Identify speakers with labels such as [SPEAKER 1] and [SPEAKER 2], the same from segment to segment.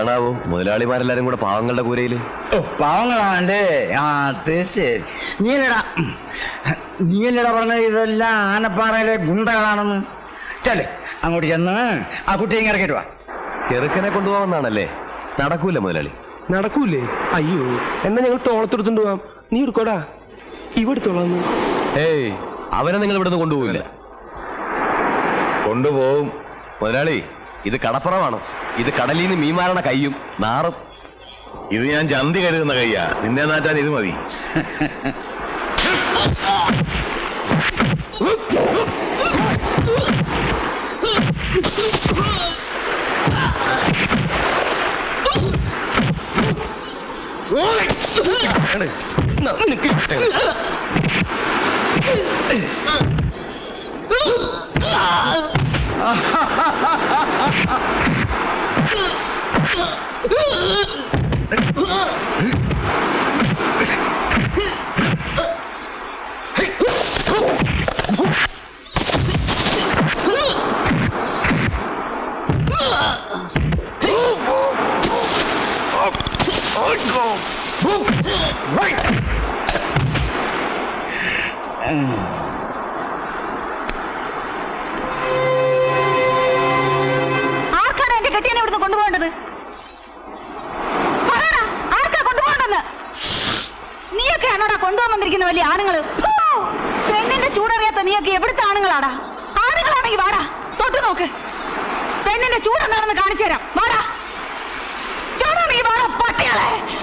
[SPEAKER 1] അറിയാവോ മുതലാളിമാരെല്ലാരും കൂടെ പാവങ്ങളുടെ കൂരയിൽ.
[SPEAKER 2] ഓ പാവങ്ങളാണ്ട്. ആ തീർച്ചയായും. നീലടാ അല്ലടാ പറഞ്ഞ ഇതെല്ലാം ആനപ്പാറയിലെ ഗുണ്ടകളാണെന്ന്. ചെല്ലേ അങ്ങോട്ട് ചെന്ന് ആ കുട്ടിയെ ഇറക്കിട്ടു വാ.
[SPEAKER 1] ചെറുക്കനെ കൊണ്ടുപോകാമെന്നാണല്ലേ നടക്കൂല മുതലാളി?
[SPEAKER 3] നടക്കൂലേ? അയ്യോ എന്നാ ഞങ്ങൾ തോളത്തെടുത്തോണ്ട് പോവാം. നീ എടുക്കോടാ. ഇവിടുത്തോളാം
[SPEAKER 1] ഏയ് അവനെ നിങ്ങൾ ഇവിടുന്ന് കൊണ്ടുപോകില്ല
[SPEAKER 4] കൊണ്ടുപോകും
[SPEAKER 1] മുതലാളി ഇത് കടപ്പുറമാണ് ഇത് കടലിൽ നിന്ന് മീമാരണ കയ്യും നാറും
[SPEAKER 4] ഇത് ഞാൻ ചന്തി കരുതുന്ന കയ്യാ നിന്നെ നാറ്റാൻ ഇത് മതി
[SPEAKER 5] ആർക്കാണ് ആണോടാ കൊണ്ടുപോകാൻ വന്നിരിക്കുന്ന വലിയ ആണുങ്ങൾ. ഫൂ! പെണ്ണിന്റെ ചൂടറിയാത്ത നീയൊക്കെ എവിടുത്തെ ആണുങ്ങളാടാ? ആണുങ്ങളാണെങ്കിൽ വാടാ. തൊട്ടു നോക്ക്. പെണ്ണിന്റെ ചൂടെന്താണെന്ന് കാണിച്ചു തരാം. വാടാ. ചൂടാണെങ്കിൽ വാടാ പട്ടികളെ.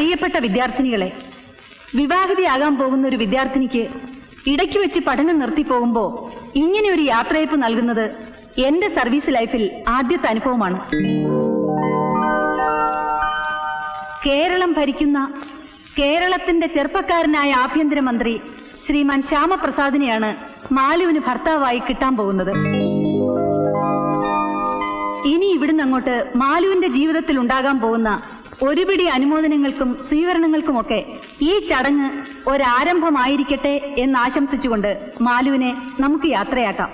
[SPEAKER 5] പ്രിയപ്പെട്ട വിദ്യാർത്ഥിനികളെ വിവാഹിതയാകാൻ പോകുന്ന ഒരു വിദ്യാർത്ഥിനിക്ക് ഇടയ്ക്ക് വെച്ച് പഠനം നിർത്തി പോകുമ്പോ ഇങ്ങനെ ഒരു യാത്രയപ്പ് നൽകുന്നത് എന്റെ സർവീസ് ലൈഫിൽ ആദ്യത്തെ അനുഭവമാണ്. കേരളം ഭരിക്കുന്ന കേരളത്തിന്റെ ചെറുപ്പക്കാരനായ ആഭ്യന്തരമന്ത്രി ശ്രീമാൻ ശ്യാമപ്രസാദിനെയാണ് മാലുവിന് ഭർത്താവായി കിട്ടാൻ പോകുന്നത്. ഇനി ഇവിടുന്ന് അങ്ങോട്ട് മാലുവിന്റെ ജീവിതത്തിൽ ഉണ്ടാകാൻ പോകുന്ന ഒരുപിടി അനുമോദനങ്ങൾക്കും സ്വീകരണങ്ങൾക്കുമൊക്കെ ഈ ചടങ്ങ് ഒരാരംഭമായിരിക്കട്ടെ എന്ന് ആശംസിച്ചുകൊണ്ട് മാലുവിനെ നമുക്ക് യാത്രയാക്കാം.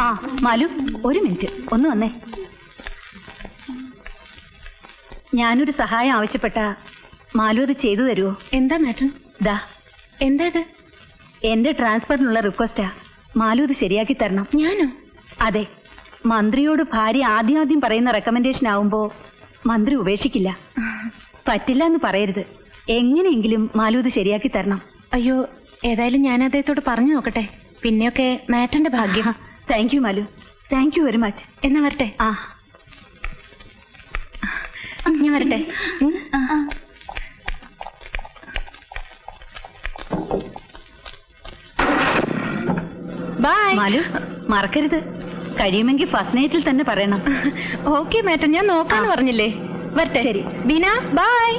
[SPEAKER 5] ആ മാലു ഒരു മിനിറ്റ്. ഒന്ന് വന്നേ. ഞാനൊരു സഹായം ആവശ്യപ്പെട്ട മാലു അത് ചെയ്തു തരുമോ
[SPEAKER 6] എന്താ മാറ്റം
[SPEAKER 5] ദാ.
[SPEAKER 6] എന്താ ഇത്?
[SPEAKER 5] എന്റെ ട്രാൻസ്ഫറിനുള്ള റിക്വസ്റ്റാ. മാലു ഇത് ശരിയാക്കി തരണം.
[SPEAKER 6] ഞാനോ?
[SPEAKER 5] അതെ. മന്ത്രിയോട് ഭാര്യ ആദ്യം ആദ്യം പറയുന്ന റെക്കമെൻഡേഷൻ ആവുമ്പോ മന്ത്രി ഉപേക്ഷിക്കില്ല. പറ്റില്ല എന്ന് പറയരുത്. എങ്ങനെയെങ്കിലും മാലു ഇത് ശരിയാക്കി തരണം.
[SPEAKER 6] അയ്യോ ഏതായാലും ഞാൻ അദ്ദേഹത്തോട് പറഞ്ഞു നോക്കട്ടെ. പിന്നെയൊക്കെ മാറ്റന്റെ ഭാഗ്യം.
[SPEAKER 5] Thank you Malu. Thank you very much
[SPEAKER 6] എന്നാ വരട്ടെ?
[SPEAKER 5] ആ.
[SPEAKER 6] ഞാൻ വരട്ടെ. ബൈ
[SPEAKER 5] മാലു മറക്കരുത്. കഴിയുമെങ്കിൽ ഫസ്റ്റ് നൈറ്റിൽ തന്നെ പറയണം.
[SPEAKER 6] ഓക്കെ മാറ്റം ഞാൻ നോക്കാന്ന് പറഞ്ഞില്ലേ? വരട്ടെ. ശരി. ബീന ബൈ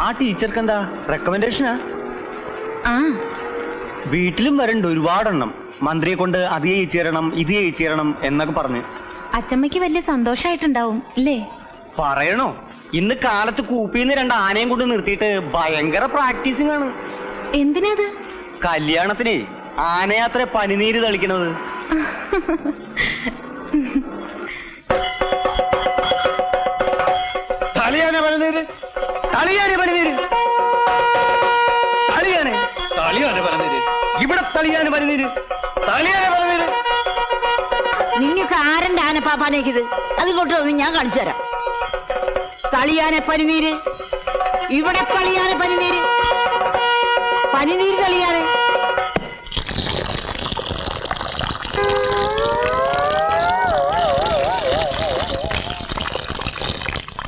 [SPEAKER 2] ആ ടീച്ചർക്ക് എന്താ റെക്കമെൻഡേഷനാ
[SPEAKER 6] ആ.
[SPEAKER 2] വീട്ടിലും വരണ്ട് ഒരുപാടെണ്ണം. മന്ത്രിയെ കൊണ്ട് അത് ചേരണം ഇതേ ഇത് ചെയ്യിച്ചു എന്നൊക്കെ പറഞ്ഞ്.
[SPEAKER 6] അച്ചമ്മയ്ക്ക് വലിയ സന്തോഷായിട്ടുണ്ടാവും അല്ലേ
[SPEAKER 2] പറയണോ? ഇന്ന് കാലത്ത് കൂപ്പിന്ന് രണ്ട് ആനയും കൊണ്ട് നിർത്തിയിട്ട് ഭയങ്കര പ്രാക്ടീസിംഗ് ആണ്.
[SPEAKER 6] എന്തിനാ
[SPEAKER 2] കല്യാണത്തിന് ആനയാത്ര പനിനീര് തളിക്കണത്. തളിയാന പനിനീര്? തളിയാന പനിനീര്? തളിയാന? തളിയാന പനിനീര്? ഇവിടെ തളിയാന പനിനീര്? തളിയാന പനിനീര്?
[SPEAKER 7] നിങ്ങൾക്ക് ആരന്റെ ആനപ്പാപ്പാനേക്കിത് അതിങ്ങോട്ട് വന്ന് ഞാൻ കാണിച്ചു തരാം. കളിയാന പനിനീര്. ഇവിടെ തളിയാനെ പനിനീര്. പനിനീര് തളിയാനെ.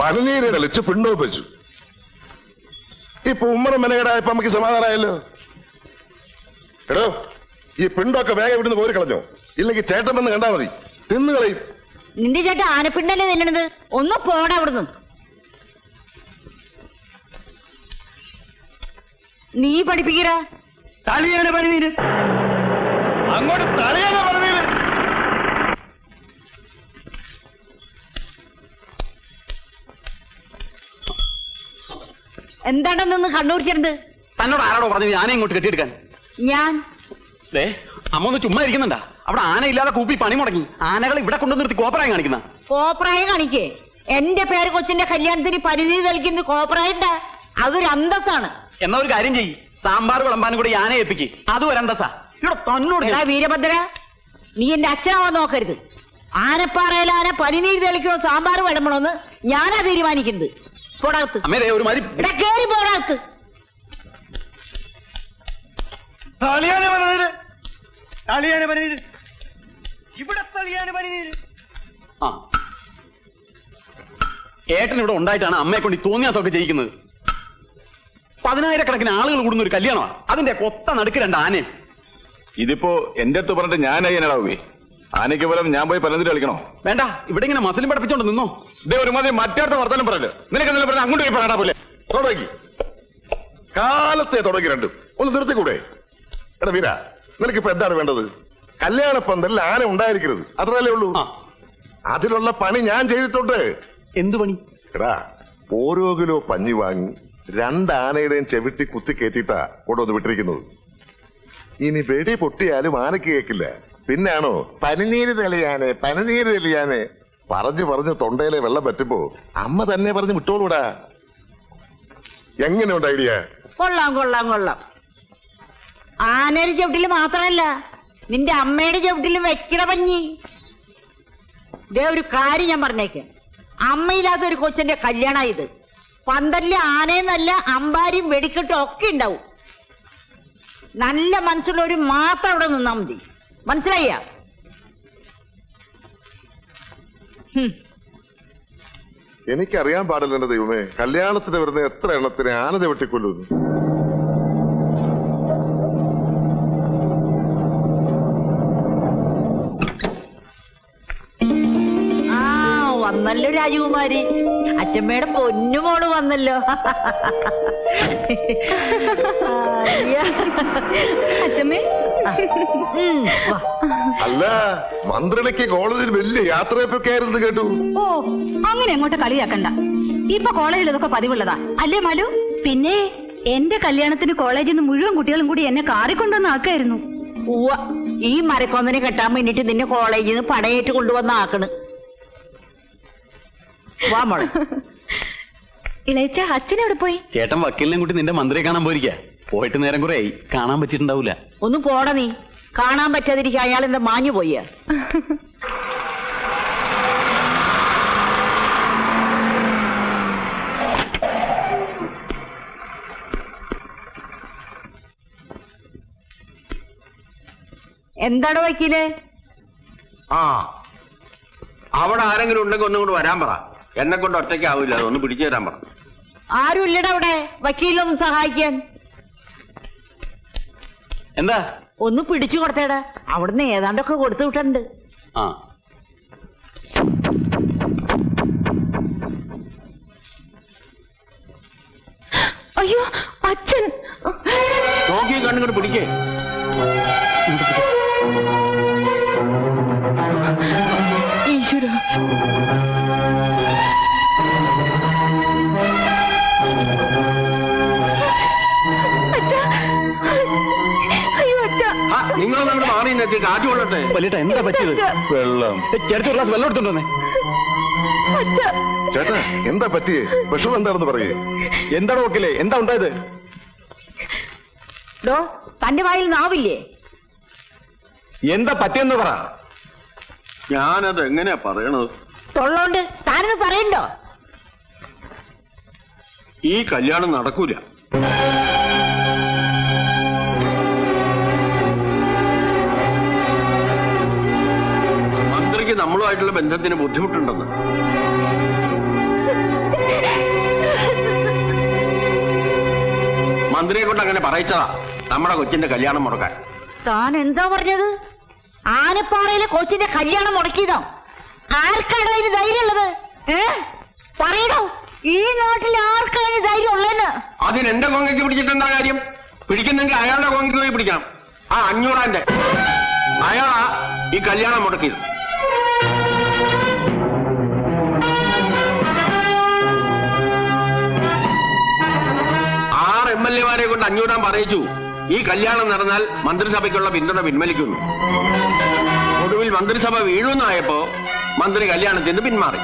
[SPEAKER 4] പനിനീര് പിണ്ടോ പിണ്ടോപ്പിച്ചു ഇപ്പൊ ഉമ്മറ മെനകേടായപ്പോ നമുക്ക് സമാധാനമായല്ലോ എടോ ഈ പിണ്ടൊക്കെ വേഗം ഇവിടുന്ന് പോരി കളഞ്ഞോ? ഇല്ലെങ്കിൽ ചേട്ടൻ വന്ന് കണ്ടാ മതി. തിന്നുകളയും
[SPEAKER 7] നിന്റെ ചേട്ടൻ ആനപ്പിണ്ടല്ലേ നില്ലണത്? ഒന്ന് പോടാ അവിടുന്ന്. നീ പഠിപ്പിക്കരാ
[SPEAKER 2] തളിയാണ് പറഞ്ഞീര്
[SPEAKER 4] അങ്ങോട്ട് തളിയാണ് പറഞ്ഞീര്
[SPEAKER 7] എന്താണ്ടാ നിന്ന് കണ്ണൂരിച്ചിട്ടുണ്ട്
[SPEAKER 1] തന്നോട് ആരാടോ പറഞ്ഞു ഞാനേ ഇങ്ങോട്ട് കെട്ടിയെടുക്കാൻ.
[SPEAKER 7] ഞാൻ.
[SPEAKER 1] ദേ അമ്മ ഒന്ന് ചുമ്മാ ഇരിക്കുന്നുണ്ടാ. അവിടെ ആന ഇല്ലാതെ കൂപ്പി പണി മുടങ്ങി. ആനകൾ ഇവിടെ കൊണ്ടു നിർത്തി കോപ്രായം കാണിക്കുന്ന.
[SPEAKER 7] കോപ്രായം കാണിക്കേ. എന്റെ പേര് കൊച്ചിന്റെ കല്യാണത്തിന് പരിധി തെളിക്കുന്ന കോപ്രായുണ്ട. അതൊരു അന്തസ്സാണ്.
[SPEAKER 1] എന്നാ ഒരു കാര്യം ചെയ്യ്. സാമ്പാർ വിളമ്പാനും കൂടി ഞാനെ ഏൽപ്പിക്ക്. അത് അന്തസ്സാ. ഇവിടെ തന്നോട്
[SPEAKER 7] എടാ
[SPEAKER 1] ഞാൻ-
[SPEAKER 7] വീരഭദ്ര നീ എന്റെ അച്ഛനാവാൻ നോക്കരുത്. ആനപ്പാറയിൽ ആന പനിനീര് തെളിക്കണോ സാമ്പാർ വിളമ്പണോന്ന് ഞാനാ തീരുമാനിക്കുന്നത്. പോടാകത്ത്.
[SPEAKER 1] അമ്മേ ദേ ഒരു മാതിരി
[SPEAKER 7] എടാ കേറി പോടാകത്ത്.
[SPEAKER 2] ഇവിടെ
[SPEAKER 1] ആ. ഏട്ടൻ ഇവിടെ ഉണ്ടായിട്ടാണ് അമ്മയെ കൊണ്ട് തോന്നിയാസൊക്കെ ചെയ്യിക്കുന്നത് പതിനായിരക്കണക്കിന് ആളുകൾ കൂടുന്ന ഒരു കല്യാണമാണ്. അതിന്റെ കൊത്ത നടുക്ക് രണ്ട് ആനയും.
[SPEAKER 4] ഇതിപ്പോ എന്റെ അടുത്ത് പറഞ്ഞിട്ട് ഞാനായി അയ്യനാടാവേ ആനയ്ക്ക് പോലും ഞാൻ പോയി പലതിൽ കളിക്കണോ?
[SPEAKER 1] വേണ്ട ഇവിടെ ഇങ്ങനെ മസിലും പഠിപ്പിച്ചോണ്ട് നിന്നോ.
[SPEAKER 4] ഇതേ ഒരു മതി മറ്റേടത്ത് വർത്താനം പറയല്ലോ നിനക്ക് എന്തെങ്കിലും പറഞ്ഞ അങ്ങോട്ട് പോയി പറയണ പോലെ. തുടങ്ങി കാലത്തെ തുടങ്ങി രണ്ടും. ഒന്ന് നിർത്തിക്കൂടെ? എടാ വീര നിനക്കിപ്പോ എന്താണ് വേണ്ടത്? കല്യാണ പന്തലിൽ ആന ഉണ്ടായിരിക്കരുത്. അത്രയല്ലേ ഉള്ളൂ. അതിലുള്ള പണി ഞാൻ ചെയ്തിട്ടുണ്ട്.
[SPEAKER 1] എന്ത് പണി?
[SPEAKER 4] എടാ ഓരോ കിലോ പഞ്ഞി വാങ്ങി രണ്ട് ആനയുടെയും ചെവിട്ടി കുത്തി കയറ്റിയിട്ടാ ഒന്ന് വിട്ടിരിക്കുന്നത്. ഇനി വെടി പൊട്ടിയാലും ആനയ്ക്ക് കേക്കില്ല. പിന്നാണോ പനിനീര് തെളിയാനെ പനിനീര് തെളിയാനെ. പറഞ്ഞു പറഞ്ഞു തൊണ്ടയിലെ വെള്ളം പറ്റുമ്പോ അമ്മ തന്നെ പറഞ്ഞു വിട്ടോളൂടാ. എങ്ങനെയുണ്ട് ഐഡിയ?
[SPEAKER 7] കൊള്ളാം കൊള്ളാം കൊള്ളാം. ആനയുടെ ചവിട്ടിൽ മാത്രമല്ല നിന്റെ അമ്മയുടെ ചവിട്ടിലും വെക്കണ പഞ്ഞി. ഇതേ ഒരു കാര്യം ഞാൻ പറഞ്ഞേക്കാം. അമ്മയില്ലാത്ത ഒരു കൊച്ചന്റെ കല്യാണ ഇത്. പന്തലിൽ ആനയെന്നല്ല അമ്പാരിയും വെടിക്കെട്ടും ഒക്കെ ഉണ്ടാവും. നല്ല മനസ്സുള്ളവർ മാത്രം അവിടെ നിന്നാ മതി. മനസ്സിലായ
[SPEAKER 4] എനിക്കറിയാൻ പാടില്ല എന്റെ ദൈവമേ. കല്യാണത്തിന് വരുന്ന എത്ര എണ്ണത്തിന് ആന ചവിട്ടിക്കൊല്ലുന്നു
[SPEAKER 7] ആ വന്നല്ലോ രാജകുമാരി. അച്ഛമ്മയുടെ പൊന്നുമോൾ വന്നല്ലോ.
[SPEAKER 6] അച്ഛമ്മേ.
[SPEAKER 4] അല്ല മന്ത്രിണിക്ക് കോളേജിൽ വലിയ യാത്രയൊക്കെ ആയിരുന്നു കേട്ടു.
[SPEAKER 5] ഓ അങ്ങനെ അങ്ങോട്ട് കളിയാക്കണ്ട. ഇപ്പൊ കോളേജിൽ ഇതൊക്കെ പതിവുള്ളതാ. അല്ലേ മാലു? പിന്നെ? എന്റെ കല്യാണത്തിന് കോളേജിൽ നിന്ന് മുഴുവൻ കുട്ടികളും കൂടി എന്നെ കാറിക്കൊണ്ടുവന്ന് ആക്കായിരുന്നു
[SPEAKER 7] ഈ മരക്കൊന്നിനെ കെട്ടാൻ വേണ്ടിട്ട് നിന്നെ കോളേജിൽ നിന്ന് പടയേറ്റ് കൊണ്ടുവന്ന് ആക്കണ്. വാ മോളെ.
[SPEAKER 6] ഇളയച്ച അച്ഛൻ എവിടെ പോയി?
[SPEAKER 1] ചേട്ടൻ വക്കീലിനെ കൂട്ടി നിന്റെ മന്ത്രിയെ കാണാൻ പോയിരിക്കാ. പോയിട്ട് നേരം കുറെ ആയി. കാണാൻ പറ്റിയിട്ടുണ്ടാവൂല.
[SPEAKER 7] ഒന്ന് പോട നീ. കാണാൻ പറ്റാതിരിക്കുക അയാൾ എന്താ മാഞ്ഞു പോയ? എന്താണ് വക്കീൽ?
[SPEAKER 8] ആ അവിടെ ആരെങ്കിലും ഉണ്ടെങ്കിൽ ഒന്നും കൂടെ വരാൻ പറ. എന്നെ കൊണ്ട് ഒറ്റയ്ക്കാവില്ല അതൊന്ന് പിടിച്ചു തരാൻ പറ
[SPEAKER 7] ആരും ഇല്ലടാ അവിടെ? വക്കീലൊന്നും സഹായിക്കാൻ.
[SPEAKER 1] എന്താ?
[SPEAKER 7] ഒന്ന് പിടിച്ചു കൊടുത്തേടാ. അവിടുന്ന് ഏതാണ്ടൊക്കെ കൊടുത്തു വിട്ടുണ്ട്
[SPEAKER 1] ആ.
[SPEAKER 6] അയ്യോ അച്ഛൻ.
[SPEAKER 8] നോക്കി കണ്ണുകൊണ്ട് പിടിക്കേ.
[SPEAKER 6] ഈശ്വര.
[SPEAKER 8] നിന്നെത്തി കാറ്റ് കൊള്ളട്ടെ.
[SPEAKER 1] വലിയേട്ട എന്താ പറ്റിയത്?
[SPEAKER 4] വെള്ളം.
[SPEAKER 1] ചേട്ടൻ ഒരു ഗ്ലാസ് വെള്ളം എടുത്തോണ്ട്
[SPEAKER 4] ചേട്ടാ എന്താ പറ്റിയേ? വിഷമം എന്താണെന്ന് പറയേ.
[SPEAKER 1] എന്താണ് നോക്കില്ലേ എന്താ ഉണ്ടായത്?
[SPEAKER 7] ഡോ തന്റെ വായിൽ നാവില്ലേ?
[SPEAKER 1] എന്താ പറ്റിയെന്ന് പറ.
[SPEAKER 8] ഞാനത് എങ്ങനെയാ പറയണത്?
[SPEAKER 7] തൊള്ളോണ്ട് താനത് പറയണ്ടോ?
[SPEAKER 8] ഈ കല്യാണം നടക്കൂല. നമ്മളുമായിട്ടുള്ള ബന്ധത്തിന് ബുദ്ധിമുട്ടുണ്ടെന്ന്. മന്ത്രിയെ കൊണ്ട് അങ്ങനെ പറയിച്ചതാ. നമ്മുടെ കൊച്ചിന്റെ കല്യാണം മുടക്കാൻ.
[SPEAKER 7] താൻ എന്താ പറഞ്ഞത്? ആനപ്പാറയിലെ കൊച്ചിന്റെ കല്യാണം മുടക്കിയതോ. ആർക്കാണ് അതിന് ധൈര്യമുള്ളത്? ഏ? പറയണോ ഈ നാട്ടിൽ ആർക്കാണ് ധൈര്യം ഉള്ളതെന്ന്
[SPEAKER 8] അതിന് എന്റെ കോങ്ങയ്ക്ക് പിടിച്ചിട്ട് എന്താ കാര്യം? പിടിക്കുന്നെങ്കിൽ അയാളുടെ കോങ്ങയ്ക്ക് പോയി പിടിക്കണം. ആ അഞ്ഞൂറാന്റെ. അയാളാ ഈ കല്യാണം മുടക്കിയത്. എൽ എമാരെ കൊണ്ട് അഞ്ഞൂടാൻ പറയിച്ചു. ഈ കല്യാണം നടന്നാൽ മന്ത്രിസഭയ്ക്കുള്ള പിന്തുണ പിൻവലിക്കുന്നു. ഒടുവിൽ മന്ത്രിസഭ വീഴുന്നായപ്പോ മന്ത്രി കല്യാണത്തിന് പിന്മാറി.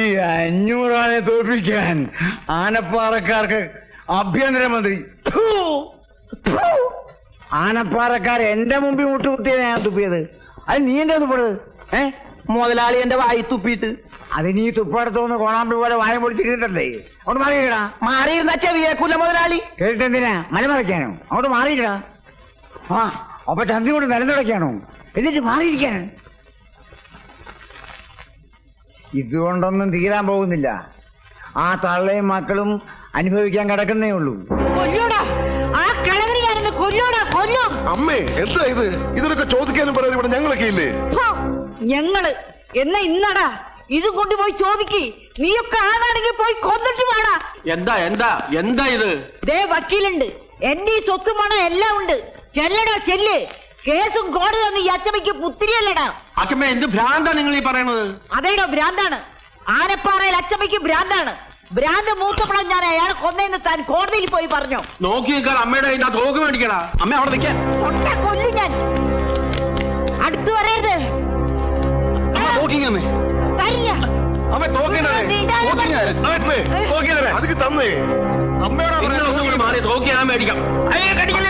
[SPEAKER 2] ഈ അഞ്ഞൂറാനെ തോൽപ്പിക്കാൻ ആനപ്പാറക്കാർക്ക് ആഭ്യന്തരമന്ത്രി. ആനപ്പാറക്കാർ എന്റെ മുമ്പിൽ മുട്ടുകുത്തിയാണ് ഞാൻ തുപ്പിയത്. അത് നീ എന്റെ തുപ്പത് ഏ?
[SPEAKER 3] മുതലാളി എന്റെ വായി തുപ്പിയിട്ട്.
[SPEAKER 2] അത് നീ തുപ്പടത്തോന്ന് കോണാമ്പി പോലെ വായ പൊടിച്ചിട്ടുണ്ടല്ലേ അങ്ങോട്ട് മാറിയിടാ.
[SPEAKER 3] മാറിയിരുന്ന ചെവിയേക്കൂല മുതലാളി.
[SPEAKER 2] കേട്ടിട്ടെന്തിനാ? മലമറയ്ക്കാനോ അങ്ങോട്ട് മാറിയിടാ. ആ അപ്പൊ ചന്തി കൊണ്ട് നിലനിടയ്ക്കാണോ എന്നിട്ട് മാറിയിരിക്കാൻ. ഇതുകൊണ്ടൊന്നും തീരാൻ പോകുന്നില്ല. ആ തള്ളയും മക്കളും അനുഭവിക്കാൻ കിടക്കുന്നേ ഉള്ളൂ.
[SPEAKER 7] ആ കൊല്ലൂടാ കൊല്ലും.
[SPEAKER 4] അമ്മേ എന്താ ഇത്? ഇതിനൊക്കെ ചോദിക്കാനും പറയാനും ഇവിടെ ഞങ്ങളൊക്കെ ഇല്ലേ?
[SPEAKER 7] ഹോ, ഞങ്ങൾ. എന്നാ ഇന്നടാ? ഇത് കൊണ്ടുപോയി ചോദിക്ക്. നീയൊക്കെ ആളാണെങ്കിൽ പോയി കൊന്നിട്ട് വേണ
[SPEAKER 8] എന്താ എന്താ എന്താ ഇത്?
[SPEAKER 7] ദേ വക്കീലുണ്ട്. എന്റെ ഈ സ്വത്തും പണം എല്ലാം ഉണ്ട്. ചെല്ലടാ ചെല്ല്. കേസും കോടതിയൊന്നും ഈ അച്ചമ്മയ്ക്ക് പുത്തിരിയല്ലടാ.
[SPEAKER 8] അച്ഛമ്മ എന്ത് ഭ്രാന്താ നിങ്ങൾ ഈ പറയണത്?
[SPEAKER 7] അതേടോ ഭ്രാന്താണ്. ആനപ്പാറയിൽ അച്ചമ്മയ്ക്ക് ഭ്രാന്താണ്. ഭ്രാന്ത് മൂത്തപ്പണം ഞാൻ അയാൾ കൊന്നേന്ന് താൻ കോടതിയിൽ പോയി പറഞ്ഞു.
[SPEAKER 8] നോക്കി നിൽക്കാൻ അമ്മയുടെ തോക്ക് മേടിക്കടാ.
[SPEAKER 1] അമ്മ അവിടെ നിൽക്കാൻ
[SPEAKER 7] കൊണ്ട കൊല്ലു ഞാൻ. അടുത്തു പറയരുത്
[SPEAKER 1] അമ്മ
[SPEAKER 7] തരില്ല
[SPEAKER 4] അമ്മ. അതിക്ക് തന്നേ. അമ്മയോടാ
[SPEAKER 8] മാറി തോക്കി ഞാൻ മേടിക്കാം.
[SPEAKER 3] അയ്യോ കടിക്കല്ലേ?